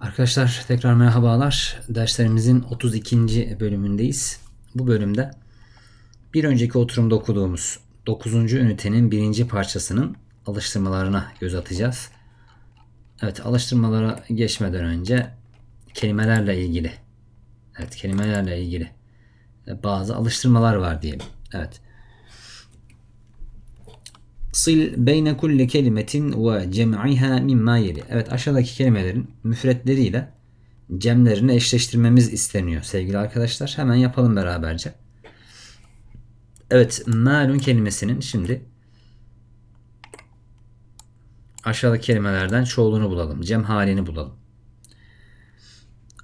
Arkadaşlar tekrar merhabalar. Derslerimizin 32. bölümündeyiz. Bu bölümde bir önceki oturumda okuduğumuz 9. ünitenin birinci parçasının alıştırmalarına göz atacağız. Evet alıştırmalara geçmeden önce kelimelerle ilgili evet kelimelerle ilgili bazı alıştırmalar var diyelim. Evet. Sil beyne kulli kelimetin ve cem'iha mimma yeli. Evet aşağıdaki kelimelerin müfretleriyle cemlerini eşleştirmemiz isteniyor sevgili arkadaşlar. Hemen yapalım beraberce. Evet malun kelimesinin şimdi aşağıdaki kelimelerden çoğulunu bulalım. Cem halini bulalım.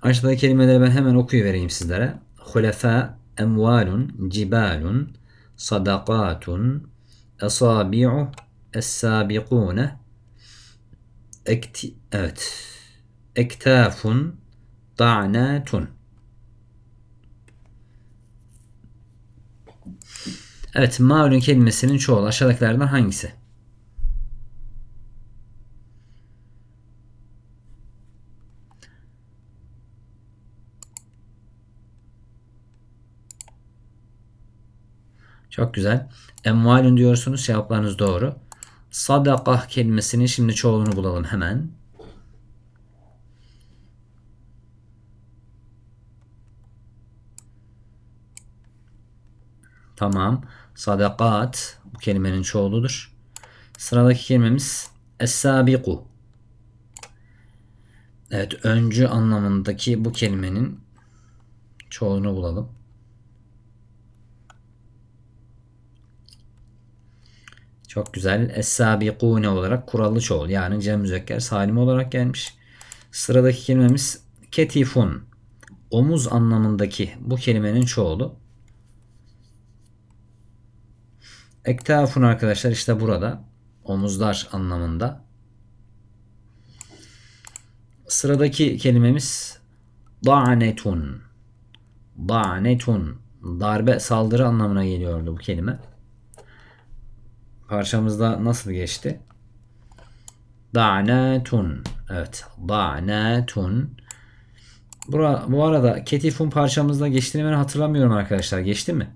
Aşağıdaki kelimeleri ben hemen okuyuvereyim sizlere. Hulefa, emvalun, cibalun, sadakatun, esabi'u, es-sabikune, ekti, evet, ektafun, da'natun. Evet, malun kelimesinin çoğulu aşağıdakilerden hangisi? Çok güzel. Emvalün diyorsunuz. Cevaplarınız doğru. Sadakah kelimesinin şimdi çoğulunu bulalım hemen. Tamam. Sadakat bu kelimenin çoğuludur. Sıradaki kelimemiz es-sabiku. Evet, öncü anlamındaki bu kelimenin çoğulunu bulalım. Çok güzel. Es-sabikune olarak kurallı çoğul. Yani cem müzekker salim olarak gelmiş. Sıradaki kelimemiz ketifun. Omuz anlamındaki bu kelimenin çoğulu. Ektafun arkadaşlar işte burada. Omuzlar anlamında. Sıradaki kelimemiz da'netun. Da'netun. Darbe, saldırı anlamına geliyordu bu kelime parçamızda nasıl geçti? Da'natun. Evet. Da'natun. Bura, bu arada ketifun parçamızda geçtiğini ben hatırlamıyorum arkadaşlar. Geçti mi?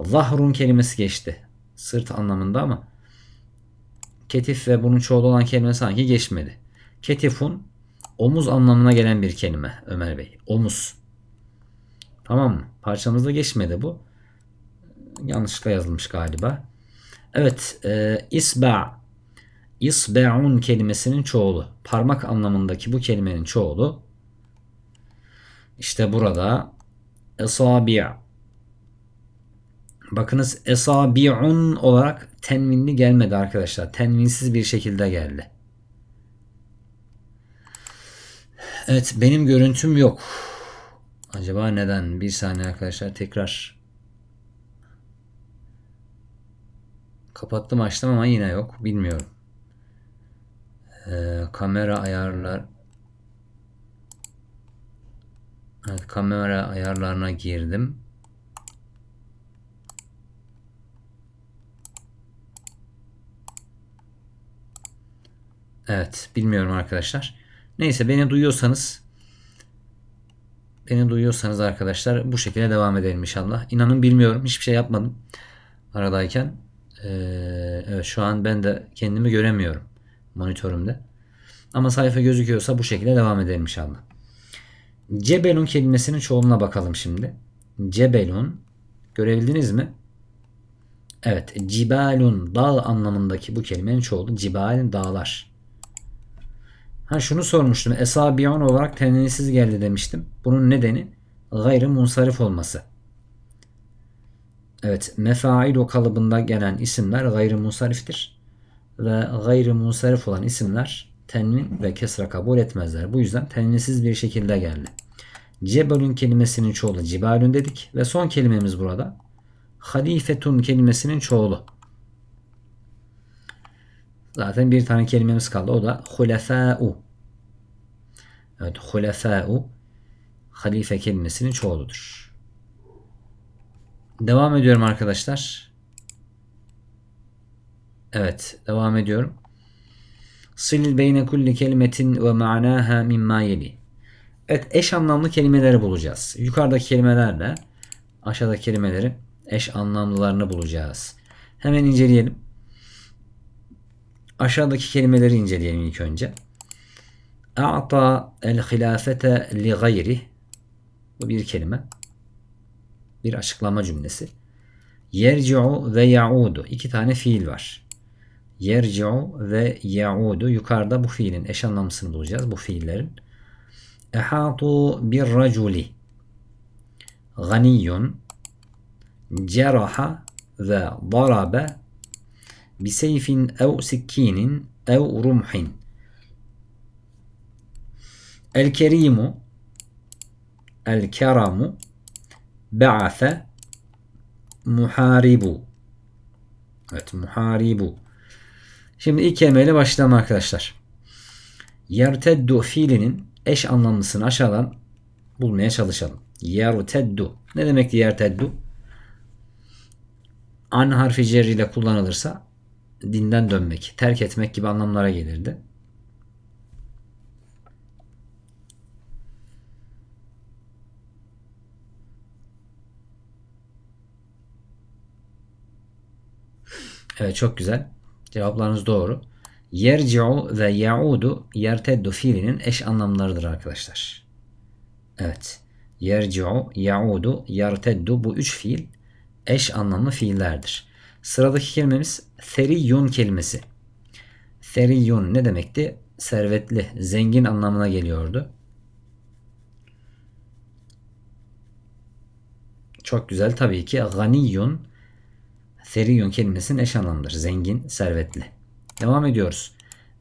Zahrun kelimesi geçti. Sırt anlamında ama ketif ve bunun çoğulu olan kelime sanki geçmedi. Ketifun omuz anlamına gelen bir kelime Ömer Bey. Omuz. Tamam mı? Parçamızda geçmedi bu. Yanlışlıkla yazılmış galiba. Evet, e, isba, isba'un kelimesinin çoğulu. Parmak anlamındaki bu kelimenin çoğulu. İşte burada esabi' Bakınız esabi'un olarak tenvinli gelmedi arkadaşlar. Tenvinsiz bir şekilde geldi. Evet benim görüntüm yok. Acaba neden? Bir saniye arkadaşlar tekrar Kapattım açtım ama yine yok. Bilmiyorum. Ee, kamera ayarlar Evet, kamera ayarlarına girdim. Evet, bilmiyorum arkadaşlar. Neyse beni duyuyorsanız beni duyuyorsanız arkadaşlar bu şekilde devam edelim inşallah. İnanın bilmiyorum. Hiçbir şey yapmadım aradayken. Ee, evet şu an ben de kendimi göremiyorum monitörümde. Ama sayfa gözüküyorsa bu şekilde devam edelim inşallah. Cebelun kelimesinin çoğuluna bakalım şimdi. Cebelun görebildiniz mi? Evet, cibalun dağ anlamındaki bu kelimenin çoğulu cibal dağlar. Ha şunu sormuştum. Esabiyon olarak tenenisiz geldi demiştim. Bunun nedeni gayrı munsarif olması. Evet, o kalıbında gelen isimler gayrimusariftir. Ve gayrimusarif olan isimler tenvin ve kesra kabul etmezler. Bu yüzden tenvinsiz bir şekilde geldi. Cebelun kelimesinin çoğulu cibalun dedik ve son kelimemiz burada halifetun kelimesinin çoğulu. Zaten bir tane kelimemiz kaldı. O da hulefâ'u. Evet, hulefâ'u halife kelimesinin çoğuludur. Devam ediyorum arkadaşlar. Evet, devam ediyorum. Sil beyne kulli kelimetin ve ma'naha mimma yeli. Evet eş anlamlı kelimeleri bulacağız. Yukarıdaki kelimelerle aşağıdaki kelimeleri eş anlamlılarını bulacağız. Hemen inceleyelim. Aşağıdaki kelimeleri inceleyelim ilk önce. A'ta el hilafete li gayri. Bu bir kelime. Bir açıklama cümlesi. Yerci'u ve ya'udu. İki tane fiil var. Yerci'u ve ya'udu. Yukarıda bu fiilin eş anlamlısını bulacağız. Bu fiillerin. Ehatu bir raculi. Ganiyun. Ceraha ve darabe biseyfin ev sikkinin ev rumhin. El kerimu el keramu ba'athe muharibu. Evet muharibu. Şimdi ilk kelimeyle başlayalım arkadaşlar. Yerteddu fiilinin eş anlamlısını aşağıdan bulmaya çalışalım. Yerteddu. Ne demekti yerteddu? An harfi cerri ile kullanılırsa dinden dönmek, terk etmek gibi anlamlara gelirdi. Evet çok güzel. Cevaplarınız doğru. Yerci'u ve ya'udu yerteddu fiilinin eş anlamlarıdır arkadaşlar. Evet. Yerci'u, ya'udu, yerteddu bu üç fiil eş anlamlı fiillerdir. Sıradaki kelimemiz theriyun kelimesi. Theriyun ne demekti? Servetli, zengin anlamına geliyordu. Çok güzel tabii ki ganiyun Theriyun kelimesinin eş anlamıdır. Zengin, servetli. Devam ediyoruz.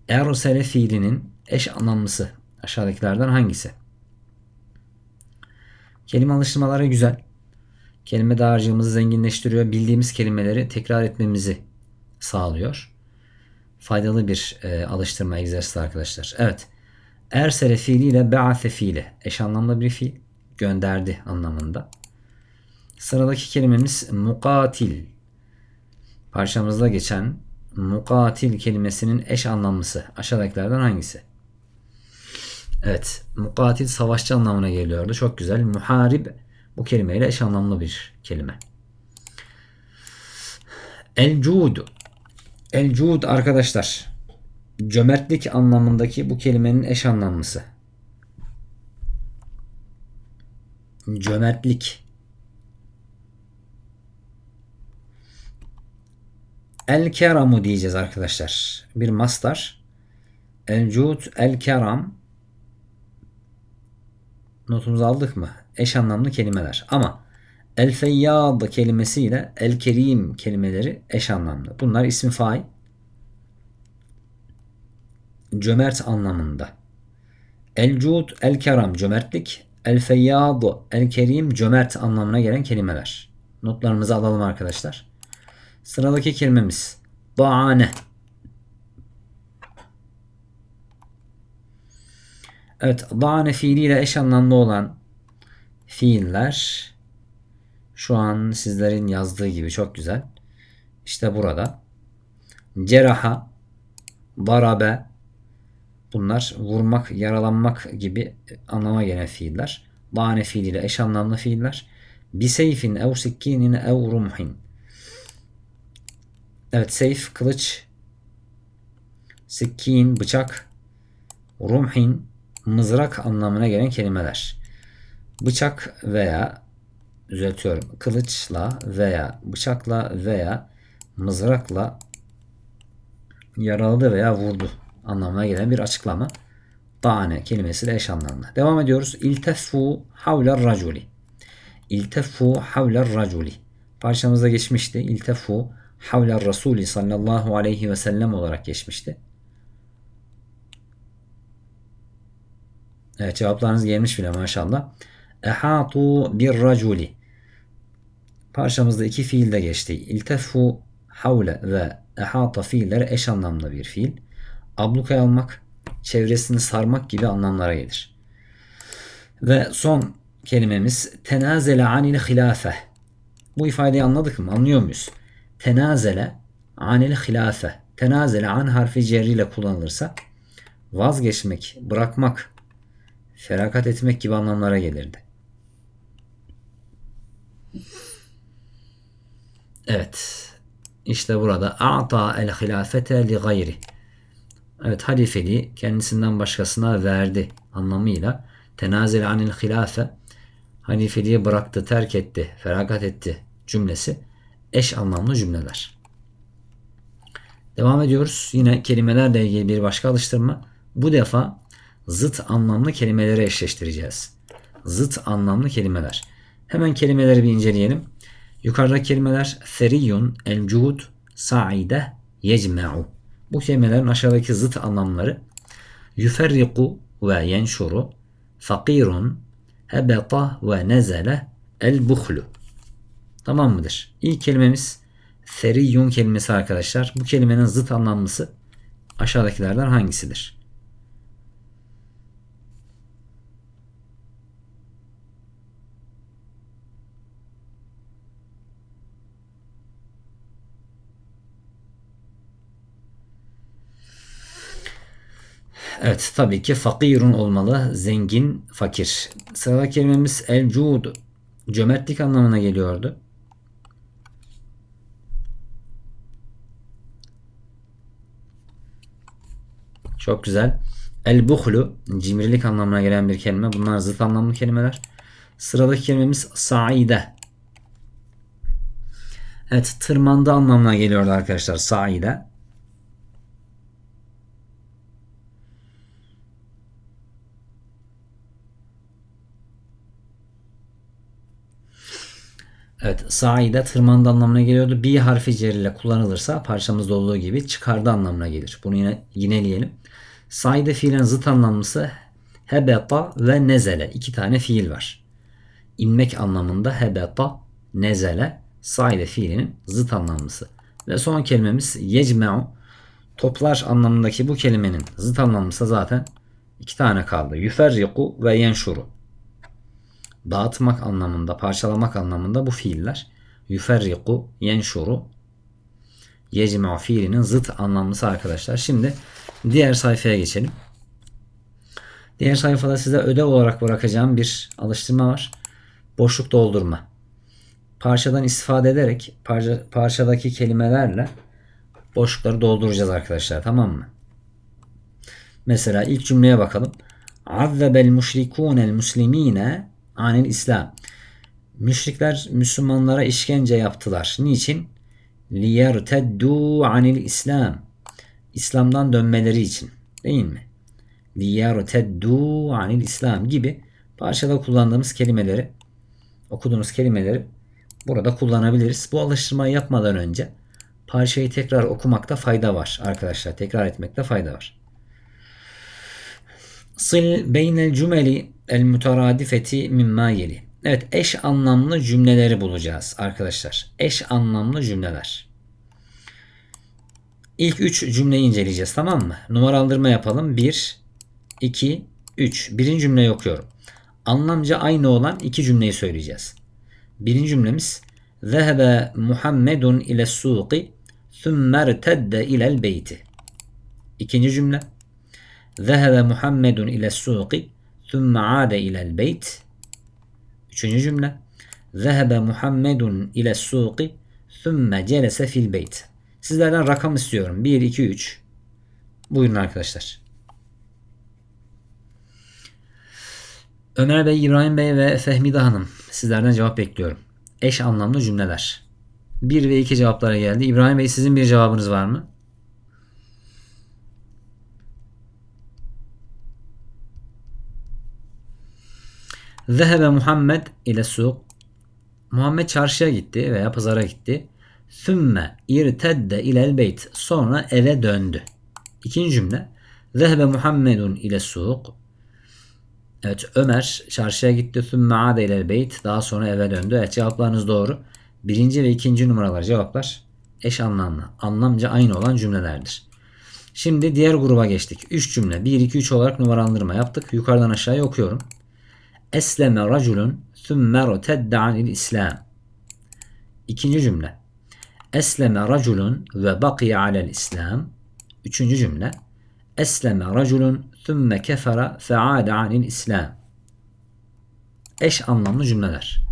Ersele fiilinin eş anlamlısı aşağıdakilerden hangisi? Kelime alıştırmaları güzel. Kelime dağarcığımızı zenginleştiriyor. Bildiğimiz kelimeleri tekrar etmemizi sağlıyor. Faydalı bir e, alıştırma egzersizi arkadaşlar. Evet. Ersele fiiliyle be'ase fiili eş anlamlı bir fiil. Gönderdi anlamında. Sıradaki kelimemiz mukatil. Parçamızda geçen mukatil kelimesinin eş anlamlısı aşağıdakilerden hangisi? Evet, mukatil savaşçı anlamına geliyordu. Çok güzel. Muharib bu kelimeyle eş anlamlı bir kelime. El-cud. El-cud arkadaşlar. Cömertlik anlamındaki bu kelimenin eş anlamlısı. Cömertlik. El keramu diyeceğiz arkadaşlar. Bir mastar. El cud el keram. Notumuzu aldık mı? Eş anlamlı kelimeler. Ama el feyyad kelimesiyle el kerim kelimeleri eş anlamlı. Bunlar ismi fail. Cömert anlamında. El cud el keram cömertlik. El feyyad el kerim cömert anlamına gelen kelimeler. Notlarımızı alalım arkadaşlar. Sıradaki kelimemiz da'ane. Evet, da'ane fiiliyle eş anlamlı olan fiiller şu an sizlerin yazdığı gibi çok güzel. İşte burada ceraha, darabe bunlar vurmak, yaralanmak gibi anlama gelen fiiller. Da'ane fiiliyle eş anlamlı fiiller. Biseyfin ev sikkinin ev rumhin Evet seyf kılıç. Sikkin bıçak. Rumhin mızrak anlamına gelen kelimeler. Bıçak veya düzeltiyorum kılıçla veya bıçakla veya mızrakla yaraladı veya vurdu anlamına gelen bir açıklama. Tane kelimesiyle eş anlamlı. Devam ediyoruz. İlteffu havler raculi. İlteffu havler raculi. Parçamızda geçmişti. İlteffu Havler Resulü sallallahu aleyhi ve sellem olarak geçmişti. Evet cevaplarınız gelmiş bile maşallah. Ehatu bir raculi. Parçamızda iki fiil de geçti. İltefu havle ve ehata fiilleri eş anlamlı bir fiil. Ablukaya almak, çevresini sarmak gibi anlamlara gelir. Ve son kelimemiz tenazele anil hilafe. Bu ifadeyi anladık mı? Anlıyor muyuz? Tenazele anil hilafe tenazele an harfi cerri ile kullanılırsa vazgeçmek, bırakmak feragat etmek gibi anlamlara gelirdi. Evet. İşte burada a'ta el hilafete li gayri. Evet halifeliği kendisinden başkasına verdi anlamıyla tenazel anil hilafe halifeliği bıraktı, terk etti, feragat etti cümlesi eş anlamlı cümleler. Devam ediyoruz. Yine kelimelerle ilgili bir başka alıştırma. Bu defa zıt anlamlı kelimeleri eşleştireceğiz. Zıt anlamlı kelimeler. Hemen kelimeleri bir inceleyelim. Yukarıdaki kelimeler feriyun, elcud, sa'ide, yecme'u. Bu kelimelerin aşağıdaki zıt anlamları yuferriku ve yenşuru, fakirun, hebeta ve nezele, el buhlu. Tamam mıdır? İlk kelimemiz feriyun kelimesi arkadaşlar. Bu kelimenin zıt anlamlısı aşağıdakilerden hangisidir? Evet tabii ki fakirun olmalı. Zengin, fakir. Sıradaki kelimemiz el-cud. Cömertlik anlamına geliyordu. Çok güzel. El-buhlu cimrilik anlamına gelen bir kelime. Bunlar zıt anlamlı kelimeler. Sıradaki kelimemiz saide. Evet tırmanda anlamına geliyordu arkadaşlar saide. Evet, saide tırmandı anlamına geliyordu. Bir harfi cer ile kullanılırsa parçamızda olduğu gibi çıkardı anlamına gelir. Bunu yine yineleyelim. Saide fiilin zıt anlamlısı hebeta ve nezele. iki tane fiil var. İnmek anlamında hebeta, nezele, saide fiilinin zıt anlamlısı. Ve son kelimemiz yecme'u. Toplar anlamındaki bu kelimenin zıt anlamlısı zaten iki tane kaldı. Yuferriku ve yenşuru dağıtmak anlamında, parçalamak anlamında bu fiiller. Yuferriku, yenşuru, yecme'u fiilinin zıt anlamlısı arkadaşlar. Şimdi diğer sayfaya geçelim. Diğer sayfada size ödev olarak bırakacağım bir alıştırma var. Boşluk doldurma. Parçadan istifade ederek parça, parçadaki kelimelerle boşlukları dolduracağız arkadaşlar. Tamam mı? Mesela ilk cümleye bakalım. Azzebel müşrikûnel muslimine anil İslam. Müşrikler Müslümanlara işkence yaptılar. Niçin? Liyerteddu anil İslam. İslam'dan dönmeleri için. Değil mi? Liyerteddu anil İslam gibi parçada kullandığımız kelimeleri okuduğumuz kelimeleri burada kullanabiliriz. Bu alıştırmayı yapmadan önce parçayı tekrar okumakta fayda var arkadaşlar. Tekrar etmekte fayda var. Sil beynel cümeli el müteradifeti mimma yeli. Evet eş anlamlı cümleleri bulacağız arkadaşlar. Eş anlamlı cümleler. İlk 3 cümleyi inceleyeceğiz tamam mı? Numaralandırma yapalım. 1, 2, 3. Birinci cümleyi okuyorum. Anlamca aynı olan iki cümleyi söyleyeceğiz. Birinci cümlemiz Zehebe Muhammedun ile suqi thumma irtedde ilel beyti. İkinci cümle Zehebe Muhammedun ile suqi thumma ade ilel beyt. Üçüncü cümle Zehebe Muhammedun ile suqi thumma celese fil beyt. Sizlerden rakam istiyorum. 1, 2, 3. Buyurun arkadaşlar. Ömer Bey, İbrahim Bey ve Fehmide Hanım. Sizlerden cevap bekliyorum. Eş anlamlı cümleler. 1 ve 2 cevaplara geldi. İbrahim Bey sizin bir cevabınız var mı? Zehebe Muhammed ile suq. Muhammed çarşıya gitti veya pazara gitti. Sümme irtedde ilel beyt. Sonra eve döndü. İkinci cümle. Zehebe Muhammedun ile suq. Evet Ömer çarşıya gitti. Sümme ade ilel beyt. Daha sonra eve döndü. Evet cevaplarınız doğru. Birinci ve ikinci numaralar cevaplar eş anlamlı. Anlamca aynı olan cümlelerdir. Şimdi diğer gruba geçtik. 3 cümle. 1, 2, 3 olarak numaralandırma yaptık. Yukarıdan aşağıya okuyorum. Esleme raculun thumme rotedde anil İslam. İkinci cümle. Esleme raculun ve bakiye alel İslam. Üçüncü cümle. esleme raculun thumme kefere feade anil islam. Eş anlamlı cümleler.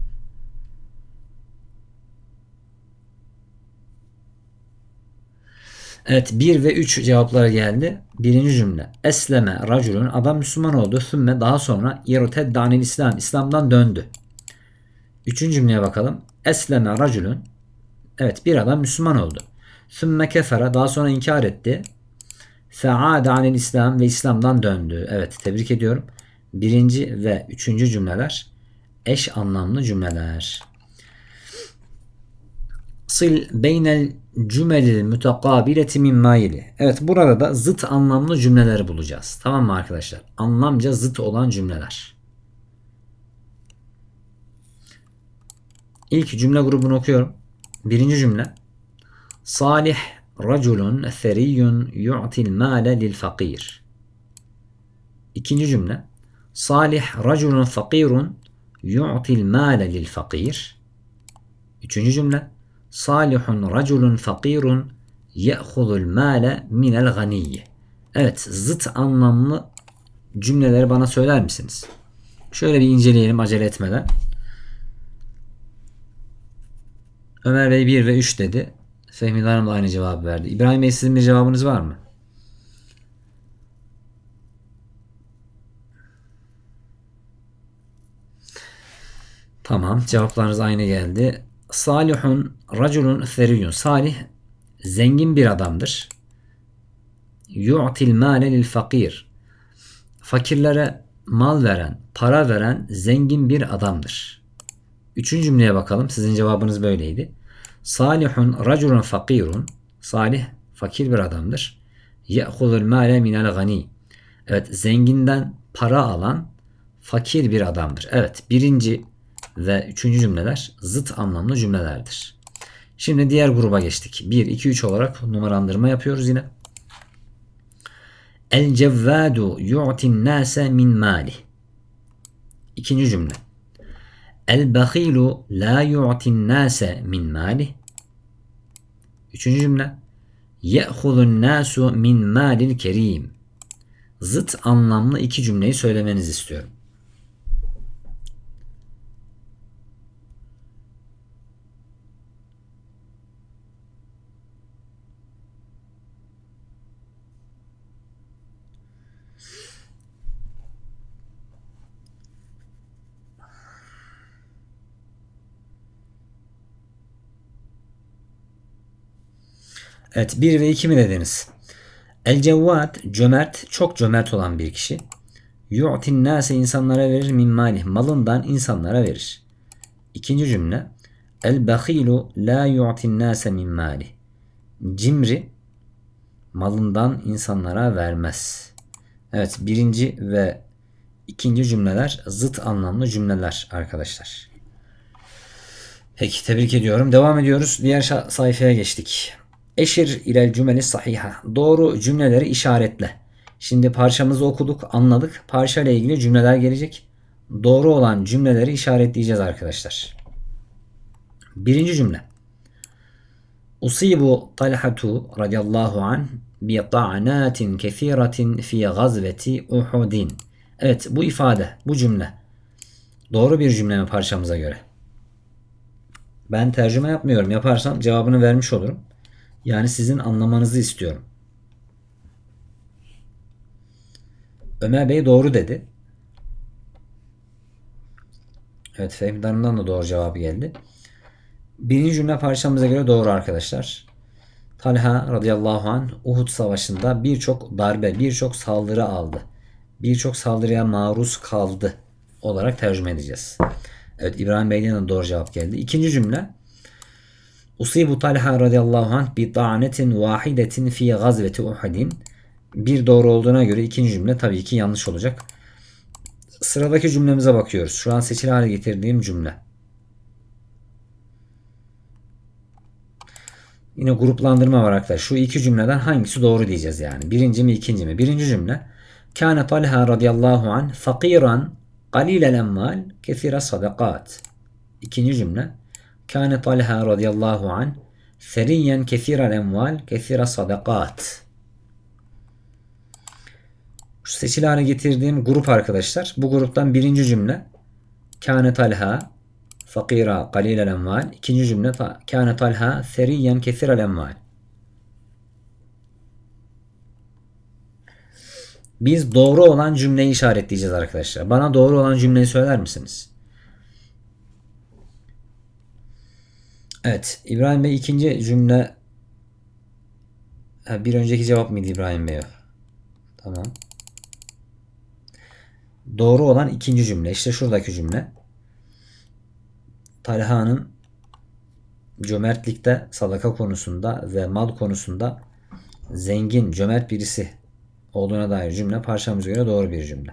Evet 1 ve 3 cevaplar geldi. Birinci cümle. Esleme raculun adam Müslüman oldu. Sümme daha sonra irtedde anil İslam. İslam'dan döndü. Üçüncü cümleye bakalım. Esleme raculun. Evet bir adam Müslüman oldu. Sümme kefere daha sonra inkar etti. Fe'ade anil İslam ve İslam'dan döndü. Evet tebrik ediyorum. Birinci ve üçüncü cümleler eş anlamlı cümleler. Sil beynel cümelil mütekabileti min maili. Evet burada da zıt anlamlı cümleleri bulacağız. Tamam mı arkadaşlar? Anlamca zıt olan cümleler. İlk cümle grubunu okuyorum. Birinci cümle. Salih raculun theriyyun yu'til male lil fakir. İkinci cümle. Salih raculun fakirun yu'til male lil fakir. Üçüncü cümle. Salihun raculun fakirun ye'hudul male minel ganiyye. Evet zıt anlamlı cümleleri bana söyler misiniz? Şöyle bir inceleyelim acele etmeden. Ömer Bey 1 ve 3 dedi. Fehmi Hanım da aynı cevabı verdi. İbrahim Bey sizin bir cevabınız var mı? Tamam cevaplarınız aynı geldi. Salihun raculun feriyun. Salih zengin bir adamdır. Yu'til male lil fakir. Fakirlere mal veren, para veren zengin bir adamdır. Üçüncü cümleye bakalım. Sizin cevabınız böyleydi. Salihun raculun fakirun. Salih fakir bir adamdır. Ye'hudul male minel gani. Evet zenginden para alan fakir bir adamdır. Evet birinci ve üçüncü cümleler zıt anlamlı cümlelerdir. Şimdi diğer gruba geçtik. 1, 2, 3 olarak numarandırma yapıyoruz yine. El cevvadu yu'tin nase min mali. İkinci cümle. El bahilu la yu'tin nase min mali. Üçüncü cümle. Ye'hudun nasu min malil kerim. Zıt anlamlı iki cümleyi söylemenizi istiyorum. Evet 1 ve 2 mi dediniz? El cevvat cömert çok cömert olan bir kişi. Yu'tin nase insanlara verir min malih malından insanlara verir. İkinci cümle El bahilu la yu'tin nase min malih. Cimri malından insanlara vermez. Evet birinci ve ikinci cümleler zıt anlamlı cümleler arkadaşlar. Peki tebrik ediyorum. Devam ediyoruz. Diğer sayfaya geçtik. Eşir ile cümleli sahiha. Doğru cümleleri işaretle. Şimdi parçamızı okuduk, anladık. Parça ile ilgili cümleler gelecek. Doğru olan cümleleri işaretleyeceğiz arkadaşlar. Birinci cümle. Usibu Talhatu radıyallahu an bi ta'natin kefiratin fi gazveti Uhudin. Evet bu ifade, bu cümle. Doğru bir cümle mi parçamıza göre? Ben tercüme yapmıyorum. Yaparsam cevabını vermiş olurum. Yani sizin anlamanızı istiyorum. Ömer Bey doğru dedi. Evet Fehmi Hanım'dan da doğru cevabı geldi. Birinci cümle parçamıza göre doğru arkadaşlar. Talha radıyallahu anh Uhud savaşında birçok darbe, birçok saldırı aldı. Birçok saldırıya maruz kaldı olarak tercüme edeceğiz. Evet İbrahim Bey'den de doğru cevap geldi. İkinci cümle Usibu Talha radıyallahu anh bi ta'netin vahidetin fi gazveti Uhudin. Bir doğru olduğuna göre ikinci cümle tabii ki yanlış olacak. Sıradaki cümlemize bakıyoruz. Şu an seçili hale getirdiğim cümle. Yine gruplandırma var arkadaşlar. Şu iki cümleden hangisi doğru diyeceğiz yani. Birinci mi ikinci mi? Birinci cümle. Kâne Talha radıyallahu anh fakiran qalilel emmal kesira sadakat. İkinci cümle. Kâne Talha radıyallahu anh seriyen kesirel emval kesira sadakat. Şu seçili getirdiğim grup arkadaşlar. Bu gruptan birinci cümle Kâne talha fakira qalilel emval. İkinci cümle Kâne talha seriyen kesirel emval. Biz doğru olan cümleyi işaretleyeceğiz arkadaşlar. Bana doğru olan cümleyi söyler misiniz? Evet. İbrahim Bey ikinci cümle bir önceki cevap mıydı İbrahim Bey? Tamam. Doğru olan ikinci cümle. İşte şuradaki cümle. Talha'nın cömertlikte, sadaka konusunda ve mal konusunda zengin, cömert birisi olduğuna dair cümle parçamıza göre doğru bir cümle.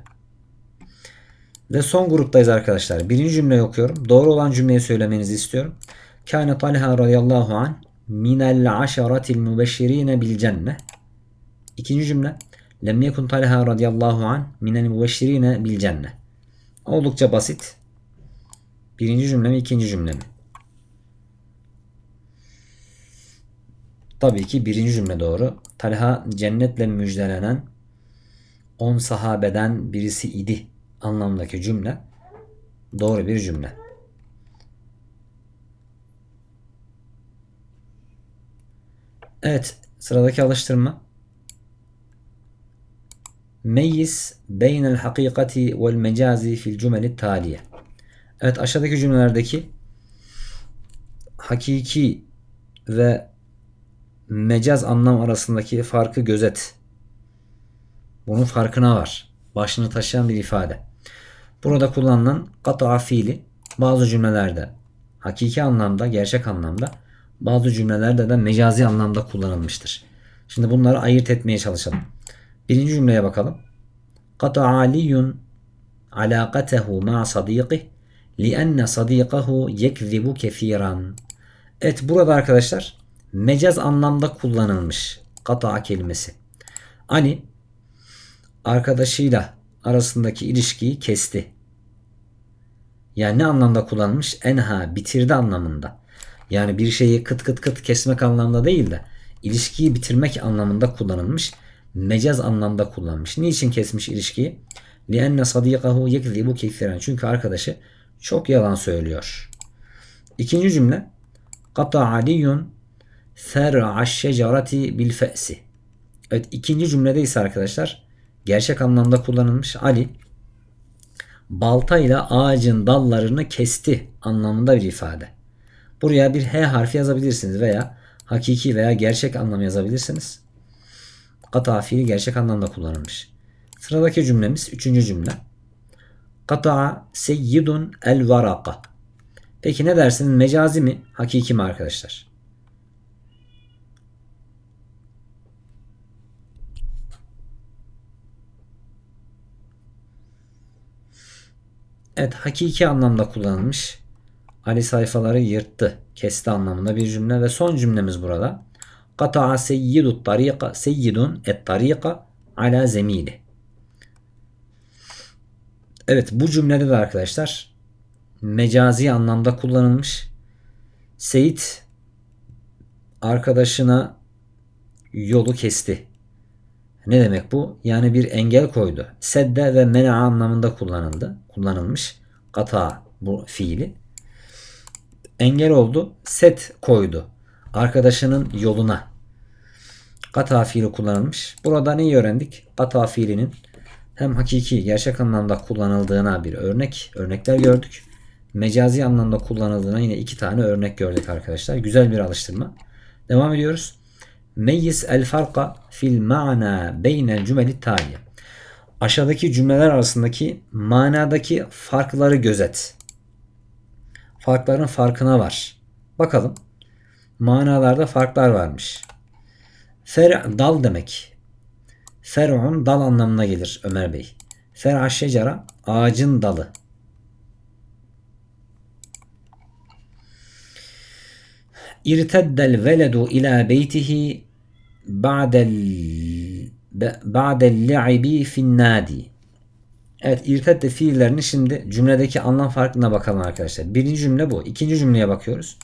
Ve son gruptayız arkadaşlar. Birinci cümleyi okuyorum. Doğru olan cümleyi söylemenizi istiyorum. Kâne Talha radıyallahu anh minel aşaratil mübeşşirine bil cenne. İkinci cümle. Lem yekun Talha radıyallahu anh minel mübeşşirine bil cenne. Oldukça basit. Birinci cümle mi ikinci cümle mi? Tabii ki birinci cümle doğru. Talha cennetle müjdelenen 10 sahabeden birisi idi anlamındaki cümle doğru bir cümle. Evet sıradaki alıştırma. Meyiz beynel hakikati vel mecazi fil cümeli taliye. Evet aşağıdaki cümlelerdeki hakiki ve mecaz anlam arasındaki farkı gözet. Bunun farkına var. Başını taşıyan bir ifade. Burada kullanılan kata'a fiili bazı cümlelerde hakiki anlamda, gerçek anlamda bazı cümlelerde de mecazi anlamda kullanılmıştır. Şimdi bunları ayırt etmeye çalışalım. Birinci cümleye bakalım. Kata'a aliyun alaqatehu ma sadiqih lienne sadikahu yekzibu kefiran. Evet burada arkadaşlar mecaz anlamda kullanılmış kata kelimesi. Ali arkadaşıyla arasındaki ilişkiyi kesti. Yani ne anlamda kullanılmış? Enha bitirdi anlamında. Yani bir şeyi kıt kıt kıt kesmek anlamda değil de ilişkiyi bitirmek anlamında kullanılmış. Mecaz anlamda kullanmış. Niçin kesmiş ilişkiyi? لِأَنَّ صَدِيقَهُ يَكْذِبُ كَثِيرًا Çünkü arkadaşı çok yalan söylüyor. İkinci cümle Kata aliyun fer'a şecerati bil fe'si. Evet ikinci cümlede ise arkadaşlar gerçek anlamda kullanılmış Ali baltayla ağacın dallarını kesti anlamında bir ifade. Buraya bir H harfi yazabilirsiniz veya hakiki veya gerçek anlam yazabilirsiniz. Kata fiili gerçek anlamda kullanılmış. Sıradaki cümlemiz üçüncü cümle. Kata'a seyyidun el varaka. Peki ne dersiniz? Mecazi mi? Hakiki mi arkadaşlar? Evet hakiki anlamda kullanılmış. Ali sayfaları yırttı, kesti anlamında bir cümle ve son cümlemiz burada. Kata'a seyyidut tarika seyyidun et tarika ala zemili. Evet bu cümlede de arkadaşlar mecazi anlamda kullanılmış. Seyit arkadaşına yolu kesti. Ne demek bu? Yani bir engel koydu. Sedde ve mena anlamında kullanıldı. Kullanılmış. Kata bu fiili. Engel oldu. Set koydu. Arkadaşının yoluna. Kata fiili kullanılmış. Burada neyi öğrendik? Kata fiilinin hem hakiki, gerçek anlamda kullanıldığına bir örnek, örnekler gördük. Mecazi anlamda kullanıldığına yine iki tane örnek gördük arkadaşlar. Güzel bir alıştırma. Devam ediyoruz. Meyyiz el farka fil ma'na beynel cümeli taliye. Aşağıdaki cümleler arasındaki manadaki farkları gözet. Farkların farkına var. Bakalım. Manalarda farklar varmış. Fer dal demek. Fer'un dal anlamına gelir Ömer Bey. Fer'a şecara ağacın dalı. İrteddel veledu ila beytihi ba'del ba'del li'ibi fin. Evet irtedde fiillerini şimdi cümledeki anlam farkına bakalım arkadaşlar. Birinci cümle bu. İkinci cümleye bakıyoruz.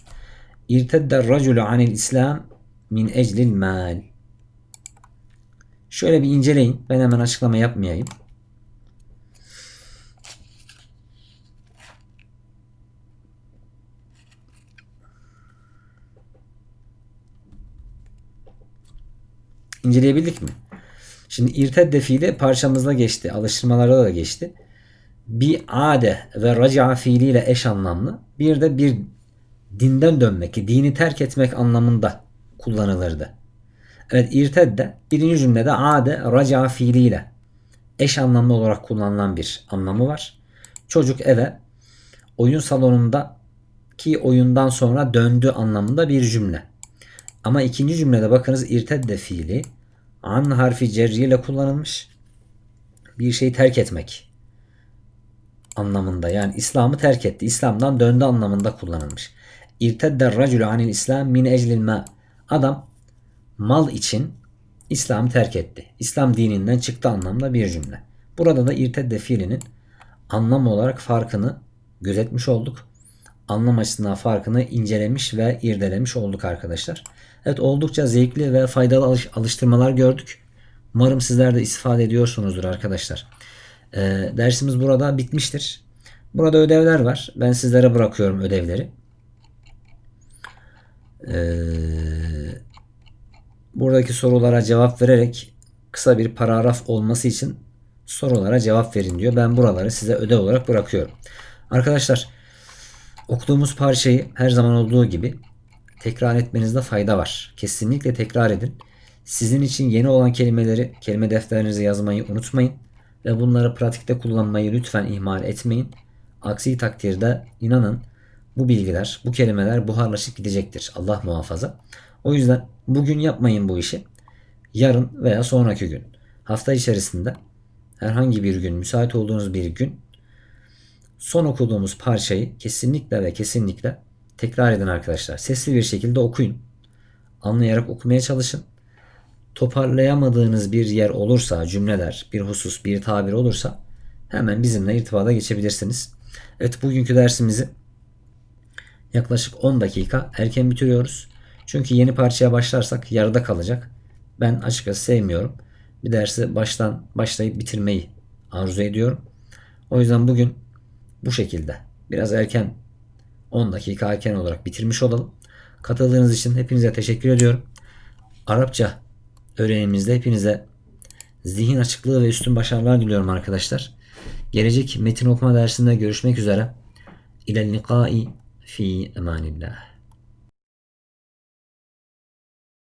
İrtedde raculu anil islam min eclil mal. Şöyle bir inceleyin. Ben hemen açıklama yapmayayım. İnceleyebildik mi? Şimdi irtedde fiili parçamızda geçti. Alıştırmalarda da geçti. Bir ade ve raca fiiliyle eş anlamlı. Bir de bir dinden dönmek, dini terk etmek anlamında kullanılırdı. Evet irtedde birinci cümlede ade raca fiiliyle eş anlamlı olarak kullanılan bir anlamı var. Çocuk eve oyun salonunda ki oyundan sonra döndü anlamında bir cümle. Ama ikinci cümlede bakınız irtedde fiili an harfi cerri ile kullanılmış. Bir şeyi terk etmek anlamında yani İslam'ı terk etti. İslam'dan döndü anlamında kullanılmış. İrtedde racülü anil İslam min eclil ma. Adam mal için İslam'ı terk etti. İslam dininden çıktı anlamda bir cümle. Burada da irtedde fiilinin anlam olarak farkını gözetmiş olduk. Anlam açısından farkını incelemiş ve irdelemiş olduk arkadaşlar. Evet oldukça zevkli ve faydalı alış- alıştırmalar gördük. Umarım sizler de istifade ediyorsunuzdur arkadaşlar. Ee, dersimiz burada bitmiştir. Burada ödevler var. Ben sizlere bırakıyorum ödevleri. Ee, buradaki sorulara cevap vererek kısa bir paragraf olması için sorulara cevap verin diyor. Ben buraları size ödev olarak bırakıyorum. Arkadaşlar okuduğumuz parçayı her zaman olduğu gibi tekrar etmenizde fayda var. Kesinlikle tekrar edin. Sizin için yeni olan kelimeleri kelime defterinize yazmayı unutmayın ve bunları pratikte kullanmayı lütfen ihmal etmeyin. Aksi takdirde inanın bu bilgiler, bu kelimeler buharlaşıp gidecektir. Allah muhafaza. O yüzden bugün yapmayın bu işi. Yarın veya sonraki gün, hafta içerisinde herhangi bir gün, müsait olduğunuz bir gün son okuduğumuz parçayı kesinlikle ve kesinlikle tekrar edin arkadaşlar. Sesli bir şekilde okuyun. Anlayarak okumaya çalışın. Toparlayamadığınız bir yer olursa, cümleler, bir husus, bir tabir olursa hemen bizimle irtibata geçebilirsiniz. Evet bugünkü dersimizi yaklaşık 10 dakika erken bitiriyoruz. Çünkü yeni parçaya başlarsak yarıda kalacak. Ben açıkçası sevmiyorum. Bir dersi baştan başlayıp bitirmeyi arzu ediyorum. O yüzden bugün bu şekilde biraz erken 10 dakika erken olarak bitirmiş olalım. Katıldığınız için hepinize teşekkür ediyorum. Arapça öğrenimimizde hepinize zihin açıklığı ve üstün başarılar diliyorum arkadaşlar. Gelecek metin okuma dersinde görüşmek üzere. İlel nikai fi emanillah.